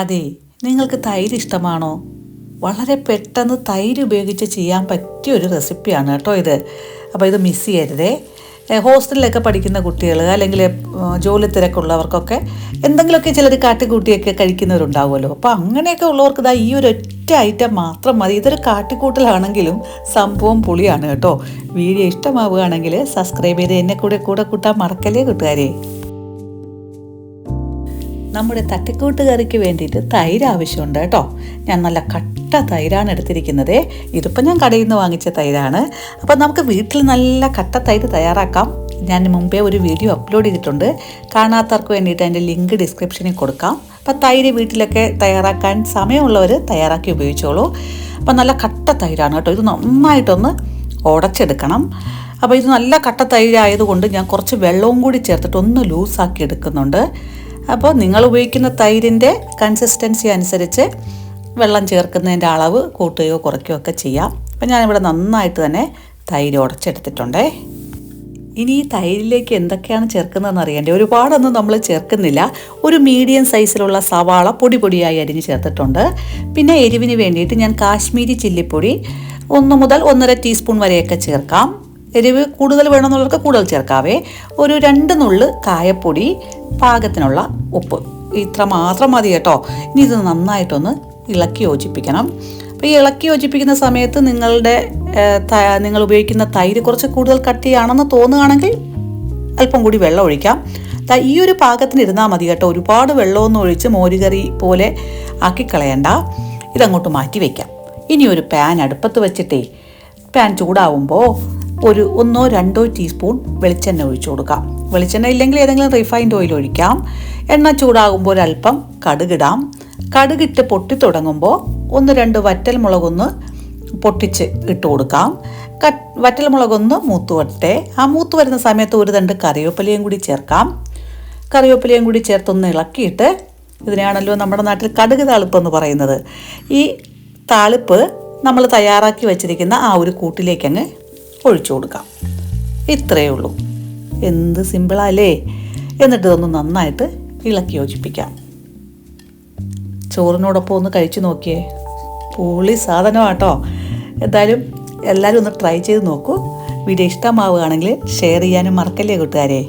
അതെ നിങ്ങൾക്ക് തൈര് ഇഷ്ടമാണോ? വളരെ പെട്ടെന്ന് തൈര് ഉപയോഗിച്ച് ചെയ്യാൻ പറ്റിയ ഒരു റെസിപ്പിയാണ് കേട്ടോ ഇത്. അപ്പോൾ ഇത് മിസ് ചെയ്യരുതേ. ഹോസ്റ്റലിലൊക്കെ പഠിക്കുന്ന കുട്ടികൾ അല്ലെങ്കിൽ ജോലി തിരക്കുള്ളവർക്കൊക്കെ എന്തെങ്കിലുമൊക്കെ ചിലർ കാട്ടിക്കൂട്ടിയൊക്കെ കഴിക്കുന്നവരുണ്ടാവുമല്ലോ. അപ്പോൾ അങ്ങനെയൊക്കെ ഉള്ളവർക്ക് ഇതാ ഈ ഒരു ഒറ്റ ഐറ്റം മാത്രം മതി. ഇതൊരു കാട്ടിക്കൂട്ടലാണെങ്കിലും സംഭവം പുളിയാണ് കേട്ടോ. വീഡിയോ ഇഷ്ടമാവുകയാണെങ്കിൽ സബ്സ്ക്രൈബ് ചെയ്ത് എന്നെ കൂടെ കൂടെ കൂട്ടാൻ മറക്കല്ലേ കൂട്ടുകാരെ. നമ്മുടെ തട്ടിക്കൂട്ടുകറിക്ക് വേണ്ടിയിട്ട് തൈര് ആവശ്യമുണ്ട് കേട്ടോ. ഞാൻ നല്ല കട്ട തൈരാണ് എടുത്തിരിക്കുന്നത്. ഇതിപ്പോൾ ഞാൻ കടയിൽ നിന്ന് വാങ്ങിച്ച തൈരാണ്. അപ്പോൾ നമുക്ക് വീട്ടിൽ നല്ല കട്ട തൈര് തയ്യാറാക്കാം. ഞാൻ മുമ്പേ ഒരു വീഡിയോ അപ്ലോഡ് ചെയ്തിട്ടുണ്ട്. കാണാത്തവർക്ക് വേണ്ടിയിട്ട് അതിന്റെ ലിങ്ക് ഡിസ്ക്രിപ്ഷനിൽ കൊടുക്കാം. അപ്പോൾ തൈര് വീട്ടിലൊക്കെ തയ്യാറാക്കാൻ സമയമുള്ളവർ തയ്യാറാക്കി ഉപയോഗിച്ചോളൂ. അപ്പോൾ നല്ല കട്ട തൈരാണ് കേട്ടോ. ഇത് നന്നായിട്ടൊന്ന് ഉടച്ചെടുക്കണം. അപ്പോൾ ഇത് നല്ല കട്ട തൈരായതുകൊണ്ട് ഞാൻ കുറച്ച് വെള്ളവും കൂടി ചേർത്തിട്ട് ഒന്ന് ലൂസാക്കി എടുക്കുന്നുണ്ട്. അപ്പോൾ നിങ്ങൾ ഉപയോഗിക്കുന്ന തൈരിന്റെ കൺസിസ്റ്റൻസി അനുസരിച്ച് വെള്ളം ചേർക്കുന്നതിന്റെ അളവ് കൂട്ടുകയോ കുറയ്ക്കുകയോ ഒക്കെ ചെയ്യാം. അപ്പം ഞാനിവിടെ നന്നായിട്ട് തന്നെ തൈര് ഉടച്ചെടുത്തിട്ടുണ്ടേ. ഇനി ഈ തൈരിലേക്ക് എന്തൊക്കെയാണ് ചേർക്കുന്നതെന്ന് അറിയണ്ടേ? ഒരുപാടൊന്നും നമ്മൾ ചേർക്കുന്നില്ല. ഒരു മീഡിയം സൈസിലുള്ള സവാള പൊടി പൊടിയായി അരിഞ്ഞ് ചേർത്തിട്ടുണ്ട്. പിന്നെ എരിവിന് വേണ്ടിയിട്ട് ഞാൻ കാശ്മീരി ചില്ലിപ്പൊടി ഒന്ന് മുതൽ ഒന്നര ടീസ്പൂൺ വരെയൊക്കെ ചേർക്കാം. എരിവ് കൂടുതൽ വേണമെന്നുള്ളവർക്ക് കൂടുതൽ ചേർക്കാവേ. ഒരു രണ്ട് നുള്ള് കായപ്പൊടി പാകത്തിനുള്ള ഉപ്പ്. ഇത്ര മാത്രം മതി കേട്ടോ. ഇനി ഇത് നന്നായിട്ടൊന്ന് ഇളക്കി യോജിപ്പിക്കണം. അപ്പോൾ ഈ ഇളക്കി യോജിപ്പിക്കുന്ന സമയത്ത് നിങ്ങളുടെ നിങ്ങൾ ഉപയോഗിക്കുന്ന തൈര് കുറച്ച് കൂടുതൽ കട്ടിയാണെന്ന് തോന്നുകയാണെങ്കിൽ അല്പം കൂടി വെള്ളം ഒഴിക്കാം. ഈ ഒരു പാകത്തിന് ഇരുന്നാൽ മതി കേട്ടോ. ഒരുപാട് വെള്ളമൊന്നും ഒഴിച്ച് മോരുകറി പോലെ ആക്കി കളയണ്ട ഇതങ്ങോട്ട് മാറ്റി വയ്ക്കാം ഇനി ഒരു പാൻ അടുപ്പത്ത് വെച്ചിട്ടേ പാൻ ചൂടാവുമ്പോൾ ഒരു ഒന്നോ രണ്ടോ ടീസ്പൂൺ വെളിച്ചെണ്ണ ഒഴിച്ചു കൊടുക്കാം. വെളിച്ചെണ്ണ ഇല്ലെങ്കിൽ ഏതെങ്കിലും റിഫൈൻഡ് ഓയിൽ ഒഴിക്കാം. എണ്ണ ചൂടാകുമ്പോൾ ഒരല്പം കടുകിടാം കടുകിട്ട് പൊട്ടി തുടങ്ങുമ്പോൾ ഒന്ന് രണ്ട് വറ്റൽ മുളകൊന്ന് പൊട്ടിച്ച് ഇട്ട് കൊടുക്കാം. വറ്റൽ മുളകൊന്ന് മൂത്ത് വരട്ടെ. ആ മൂത്ത് വരുന്ന സമയത്ത് ഒരു തണ്ട് കറിവേപ്പിലയും കൂടി ചേർക്കാം. കറിവേപ്പിലയും കൂടി ചേർത്തൊന്ന് ഇളക്കിയിട്ട് ഇതിനാണല്ലോ നമ്മുടെ നാട്ടിൽ കടുക് താളിപ്പ് എന്ന് പറയുന്നത്. ഈ താളിപ്പ് നമ്മൾ തയ്യാറാക്കി വെച്ചിരിക്കുന്ന ആ ഒരു കൂട്ടിലേക്ക് അങ്ങ് ഒഴിച്ചു കൊടുക്കാം. ഇത്രയേ ഉള്ളൂ. എന്ത് സിമ്പിളല്ലേ എന്നിട്ട് ഇതൊന്ന് നന്നായിട്ട് ഇളക്കി യോജിപ്പിക്കാം. ചോറിനോടൊപ്പം ഒന്ന് കഴിച്ചു നോക്കിയേ. പൊളി സാധനമാട്ടോ. എന്തായാലും എല്ലാവരും ഒന്ന് ട്രൈ ചെയ്ത് നോക്കൂ. വീഡിയോ ഇഷ്ടമാവുകയാണെങ്കിൽ ഷെയർ ചെയ്യാനും മറക്കല്ലേ കൂട്ടുകാരെ?